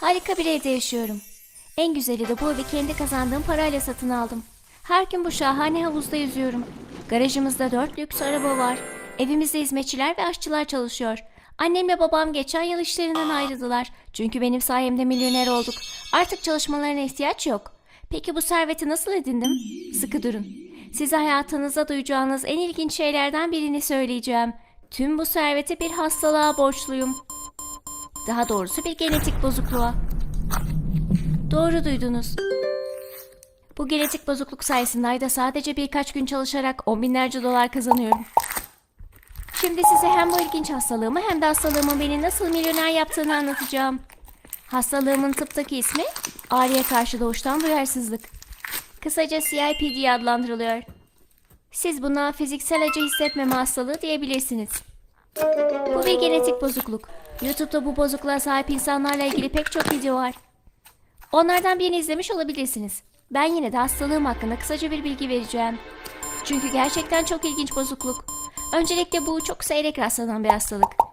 Harika bir evde yaşıyorum. En güzeli de bu evi kendi kazandığım parayla satın aldım. Her gün bu şahane havuzda yüzüyorum. Garajımızda dört lüks araba var. Evimizde hizmetçiler ve aşçılar çalışıyor. Annemle babam geçen yıl işlerinden ayrıldılar. Çünkü benim sayemde milyoner olduk. Artık çalışmalarına ihtiyaç yok. Peki bu serveti nasıl edindim? Sıkı durun. Size hayatınızda duyacağınız en ilginç şeylerden birini söyleyeceğim. Tüm bu serveti bir hastalığa borçluyum. Daha doğrusu bir genetik bozukluğa. Doğru duydunuz. Bu genetik bozukluk sayesinde ayda sadece birkaç gün çalışarak on binlerce dolar kazanıyorum. Şimdi size hem bu ilginç hastalığımı hem de hastalığımın beni nasıl milyoner yaptığını anlatacağım. Hastalığımın tıptaki ismi ağrıya karşı doğuştan duyarsızlık. Kısaca CIP diye adlandırılıyor. Siz buna fiziksel acı hissetmeme hastalığı diyebilirsiniz. Bu bir genetik bozukluk. YouTube'da bu bozukluğa sahip insanlarla ilgili pek çok video var. Onlardan birini izlemiş olabilirsiniz. Ben yine de hastalığım hakkında kısaca bir bilgi vereceğim. Çünkü gerçekten çok ilginç bozukluk. Öncelikle bu çok seyrek rastlanan bir hastalık.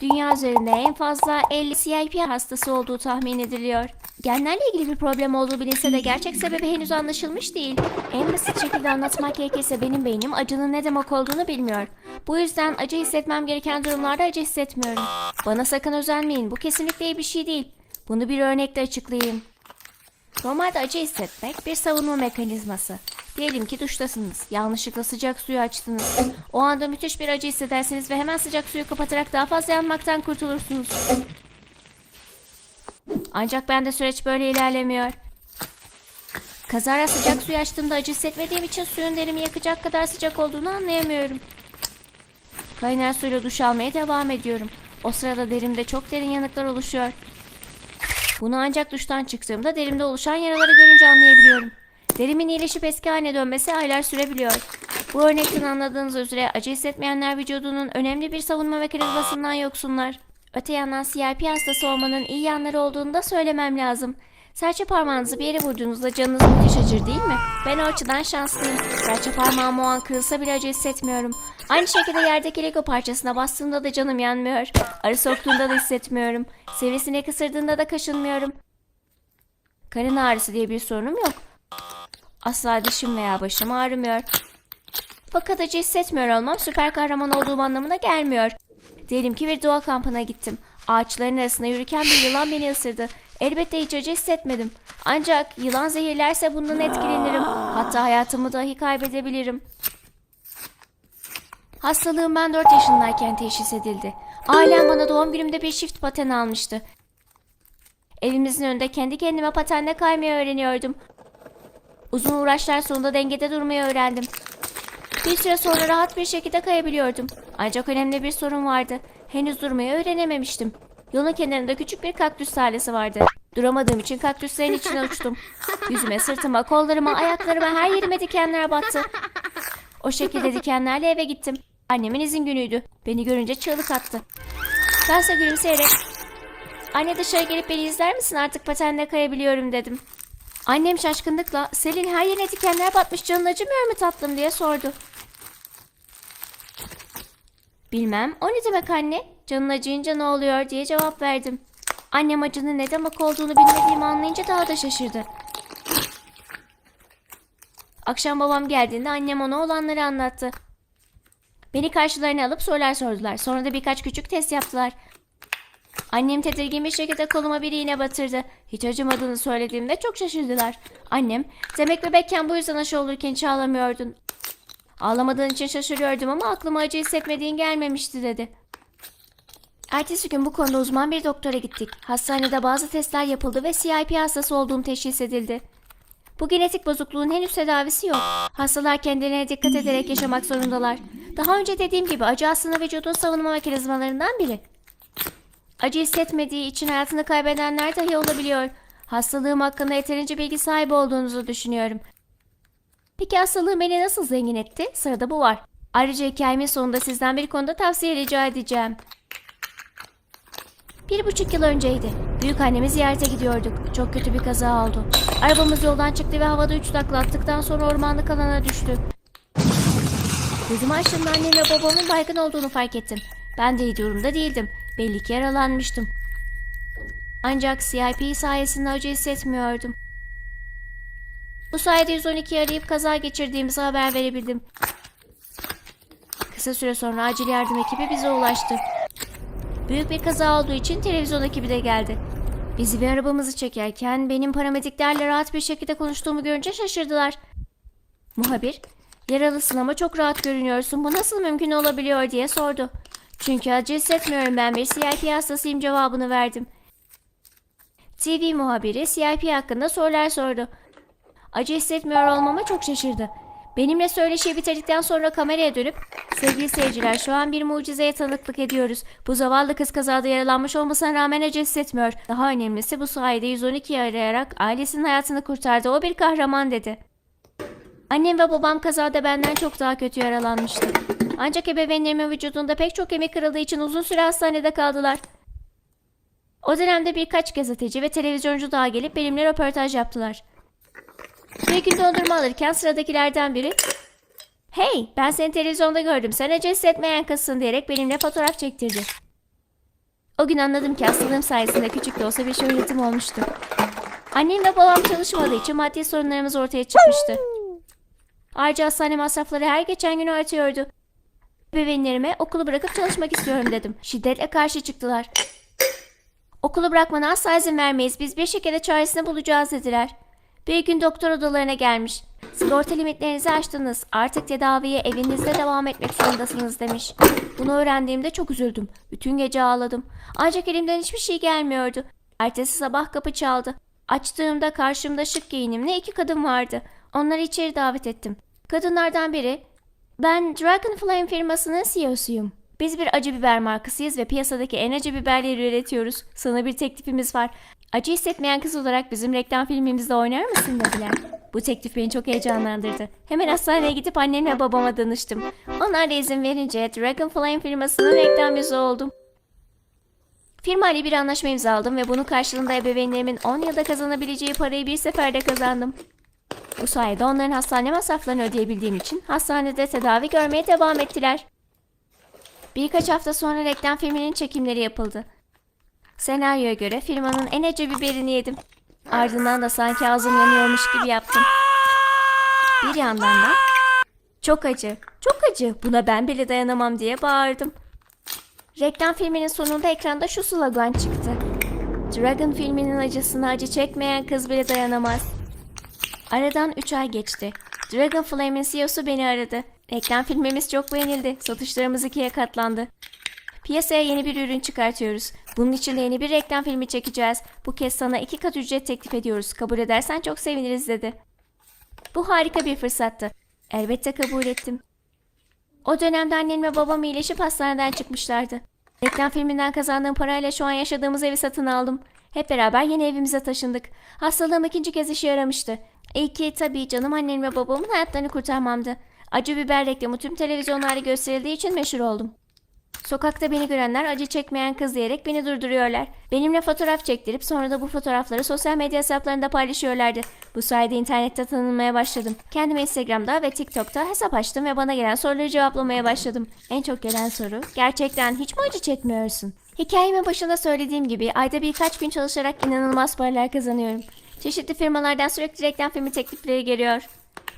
Dünya üzerinde en fazla 50 CIP hastası olduğu tahmin ediliyor. Genlerle ilgili bir problem olduğu bilinse de gerçek sebebi henüz anlaşılmış değil. En basit şekilde anlatmak gerekirse benim beynim acının ne demek olduğunu bilmiyor. Bu yüzden acı hissetmem gereken durumlarda acı hissetmiyorum. Bana sakın özenmeyin. Bu kesinlikle iyi bir şey değil. Bunu bir örnekle açıklayayım. Normalde acı hissetmek bir savunma mekanizması. Diyelim ki duştasınız. Yanlışlıkla sıcak suyu açtınız. O anda müthiş bir acı hissedersiniz ve hemen sıcak suyu kapatarak daha fazla yanmaktan kurtulursunuz. Ancak bende süreç böyle ilerlemiyor. Kazara sıcak suyu açtığımda acı hissetmediğim için suyun derimi yakacak kadar sıcak olduğunu anlayamıyorum. Kaynar suyla duş almaya devam ediyorum. O sırada derimde çok derin yanıklar oluşuyor. Bunu ancak duştan çıktığımda derimde oluşan yaraları görünce anlayabiliyorum. Derimin iyileşip eski haline dönmesi aylar sürebiliyor. Bu örnekten anladığınız üzere acı hissetmeyenler vücudunun önemli bir savunma mekanizmasından yoksunlar. Öte yandan CRP hastası olmanın iyi yanları olduğunu da söylemem lazım. Serçe parmağınızı bir yere vurduğunuzda canınız müthiş acır değil mi? Ben o açıdan şanslıyım. Serçe parmağım o an kırılsa bile acı hissetmiyorum. Aynı şekilde yerdeki Lego parçasına bastığımda da canım yanmıyor. Arı soktuğunda da hissetmiyorum. Sivrisinek ısırdığında da kaşınmıyorum. Karın ağrısı diye bir sorunum yok. Asla dişim veya başım ağrımıyor. Fakat acı hissetmiyor olmam süper kahraman olduğum anlamına gelmiyor. Diyelim ki bir doğa kampına gittim. Ağaçların arasında yürürken bir yılan beni ısırdı. Elbette hiç acı hissetmedim. Ancak yılan zehirlerse bundan etkilenirim. Hatta hayatımı dahi kaybedebilirim. Hastalığım ben 4 yaşındayken teşhis edildi. Ailem bana doğum günümde bir çift paten almıştı. Evimizin önünde kendi kendime patenle kaymayı öğreniyordum. Uzun uğraşlar sonunda dengede durmayı öğrendim. Bir süre sonra rahat bir şekilde kayabiliyordum. Ancak önemli bir sorun vardı. Henüz durmayı öğrenememiştim. Yolun kenarında küçük bir kaktüs tarlası vardı. Duramadığım için kaktüslerin içine uçtum. Yüzüme, sırtıma, kollarıma, ayaklarıma her yerime dikenler battı. O şekilde dikenlerle eve gittim. Annemin izin günüydü. Beni görünce çığlık attı. Bense gülümseyerek Anne dışarı gelip beni izler misin artık patenle kayabiliyorum dedim. Annem şaşkınlıkla Selin her yerine dikenler batmış canın acımıyor mu tatlım diye sordu. Bilmem o ne demek anne? Canın acıyınca ne oluyor diye cevap verdim. Annem acının ne demek olduğunu bilmediğimi anlayınca daha da şaşırdı. Akşam babam geldiğinde annem ona olanları anlattı. Beni karşılarına alıp sorular sordular. Sonra da birkaç küçük test yaptılar. Annem tedirgin bir şekilde koluma bir iğne batırdı. Hiç acımadığını söylediğimde çok şaşırdılar. Annem, demek bebekken bu yüzden aşı olurken hiç ağlamıyordun. Ağlamadığın için şaşırıyordum ama aklıma acı hissetmediğin gelmemişti dedi. Ertesi gün bu konuda uzman bir doktora gittik. Hastanede bazı testler yapıldı ve CIP hastası olduğum teşhis edildi. Bu genetik bozukluğun henüz tedavisi yok. Hastalar kendilerine dikkat ederek yaşamak zorundalar. Daha önce dediğim gibi acı aslında vücudun savunma mekanizmalarından biri. Acı hissetmediği için hayatını kaybedenler dahi olabiliyor. Hastalığım hakkında yeterince bilgi sahibi olduğunuzu düşünüyorum. Peki hastalığım beni nasıl zengin etti? Sırada bu var. Ayrıca hikayemin sonunda sizden bir konuda tavsiye rica edeceğim. Bir buçuk yıl önceydi. Büyük annemi ziyarete gidiyorduk. Çok kötü bir kaza oldu. Arabamız yoldan çıktı ve havada üç takla attıktan sonra ormanlık alana düştü. Gözümü açtığımda annem ve babamın baygın olduğunu fark ettim. Ben de iyi durumda değildim. Belli ki yaralanmıştım. Ancak CIP sayesinde acı hissetmiyordum. Bu sayede 112'yi arayıp kaza geçirdiğimizi haber verebildim. Kısa süre sonra acil yardım ekibi bize ulaştı. Büyük bir kaza olduğu için televizyon ekibi de geldi. Bizi bir arabamızı çekerken benim paramediklerle rahat bir şekilde konuştuğumu görünce şaşırdılar. Muhabir, yaralısın ama çok rahat görünüyorsun. Bu nasıl mümkün olabiliyor diye sordu. Çünkü acı hissetmiyorum ben bir CIP hastasıyım cevabını verdim. TV muhabiri CIP hakkında sorular sordu. Acı hissetmiyor olmama çok şaşırdı. Benimle söyleşiyi bitirdikten sonra kameraya dönüp sevgili seyirciler şu an bir mucizeye tanıklık ediyoruz. Bu zavallı kız kazada yaralanmış olmasına rağmen acı hissetmiyor. Daha önemlisi bu sayede 112'yi arayarak ailesinin hayatını kurtardı. O bir kahraman dedi. Annem ve babam kazada benden çok daha kötü yaralanmıştı. Ancak ebeveynlerimin vücudunda pek çok kemik kırıldığı için uzun süre hastanede kaldılar. O dönemde birkaç gazeteci ve televizyoncu daha gelip benimle röportaj yaptılar. Bir gün dondurma alırken sıradakilerden biri ''Hey ben seni televizyonda gördüm sen acı hissetmeyen kızsın'' diyerek benimle fotoğraf çektirdi. O gün anladım ki hastalığım sayesinde küçük de olsa bir şöhretim olmuştu. Annem ve babam çalışmadığı için maddi sorunlarımız ortaya çıkmıştı. Ayrıca hastane masrafları her geçen gün artıyordu. Bebeğinlerime okulu bırakıp çalışmak istiyorum dedim. Şiddetle karşı çıktılar. Okulu bırakmana asla izin vermeyiz. Biz bir şekilde çaresini bulacağız dediler. Bir gün doktor odalarına gelmiş. Sigorta limitlerinizi aştınız. Artık tedaviye evinizde devam etmek zorundasınız demiş. Bunu öğrendiğimde çok üzüldüm. Bütün gece ağladım. Ancak elimden hiçbir şey gelmiyordu. Ertesi sabah kapı çaldı. Açtığımda karşımda şık giyinimli iki kadın vardı. Onları içeri davet ettim. Kadınlardan biri, ben Dragonflame firmasının CEO'suyum. Biz bir acı biber markasıyız ve piyasadaki en acı biberleri üretiyoruz. Sana bir teklifimiz var. Acı hissetmeyen kız olarak bizim reklam filmimizde oynar mısın dediler. Bu teklif beni çok heyecanlandırdı. Hemen hastaneye gidip annem ve babama danıştım. Onlar da izin verince Dragonflame firmasının reklam yüzü oldum. Firma ile bir anlaşma imzaladım ve bunun karşılığında ebeveynlerimin 10 yılda kazanabileceği parayı bir seferde kazandım. Bu sayede onların hastane masraflarını ödeyebildiğim için hastanede tedavi görmeye devam ettiler. Birkaç hafta sonra reklam filminin çekimleri yapıldı. Senaryoya göre firmanın en acı biberini yedim. Ardından da sanki ağzım yanıyormuş gibi yaptım. Bir yandan da çok acı, çok acı, buna ben bile dayanamam diye bağırdım. Reklam filminin sonunda ekranda şu slogan çıktı. Dragon filminin acısına acı çekmeyen kız bile dayanamaz. Aradan 3 ay geçti. Dragonflame'in CEO'su beni aradı. Reklam filmimiz çok beğenildi. Satışlarımız ikiye katlandı. Piyasaya yeni bir ürün çıkartıyoruz. Bunun için de yeni bir reklam filmi çekeceğiz. Bu kez sana iki kat ücret teklif ediyoruz. Kabul edersen çok seviniriz dedi. Bu harika bir fırsattı. Elbette kabul ettim. O dönemde annem ve babam iyileşip hastaneden çıkmışlardı. Reklam filminden kazandığım parayla şu an yaşadığımız evi satın aldım. Hep beraber yeni evimize taşındık. Hastalığım ikinci kez işe yaramıştı. İyi ki tabii canım annem ve babamın hayatlarını kurtarmamdı. Acı biber reklamı tüm televizyonlarda gösterildiği için meşhur oldum. Sokakta beni görenler acı çekmeyen kız diyerek beni durduruyorlar. Benimle fotoğraf çektirip sonra da bu fotoğrafları sosyal medya hesaplarında paylaşıyorlardı. Bu sayede internette tanınmaya başladım. Kendime Instagram'da ve TikTok'ta hesap açtım ve bana gelen soruları cevaplamaya başladım. En çok gelen soru, gerçekten hiç mi acı çekmiyorsun? Hikayemin başında söylediğim gibi ayda birkaç gün çalışarak inanılmaz paralar kazanıyorum. Çeşitli firmalardan sürekli reklam filmi teklifleri geliyor.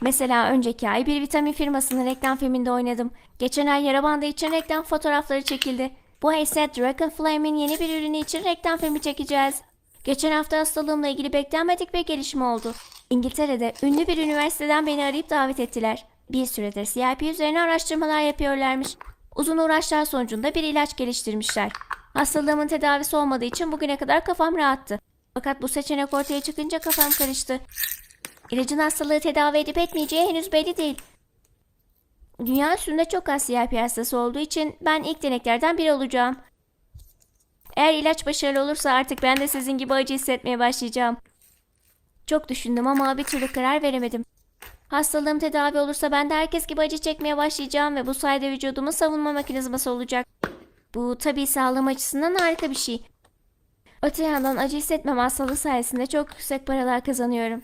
Mesela önceki ay bir vitamin firmasının reklam filminde oynadım. Geçen ay yara bandı için reklam fotoğrafları çekildi. Bu ay ise Dragonflame'in yeni bir ürünü için reklam filmi çekeceğiz. Geçen hafta hastalığımla ilgili beklenmedik bir gelişme oldu. İngiltere'de ünlü bir üniversiteden beni arayıp davet ettiler. Bir süredir CIP üzerine araştırmalar yapıyorlarmış. Uzun uğraşlar sonucunda bir ilaç geliştirmişler. Hastalığımın tedavisi olmadığı için bugüne kadar kafam rahattı. Fakat bu seçenek ortaya çıkınca kafam karıştı. İlacın hastalığı tedavi edip etmeyeceği henüz belli değil. Dünya üstünde çok az CIP hastası olduğu için ben ilk deneklerden biri olacağım. Eğer ilaç başarılı olursa artık ben de sizin gibi acı hissetmeye başlayacağım. Çok düşündüm ama bir türlü karar veremedim. Hastalığım tedavi olursa ben de herkes gibi acı çekmeye başlayacağım ve bu sayede vücudumun savunma mekanizması olacak. Bu tabii sağlığım açısından harika bir şey. Öte yandan acı hissetmem hastalığı sayesinde çok yüksek paralar kazanıyorum.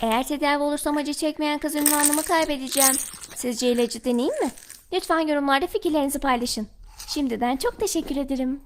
Eğer tedavi olursam acı çekmeyen kız ünvanımı kaybedeceğim. Sizce ilacı deneyeyim mi? Lütfen yorumlarda fikirlerinizi paylaşın. Şimdiden çok teşekkür ederim.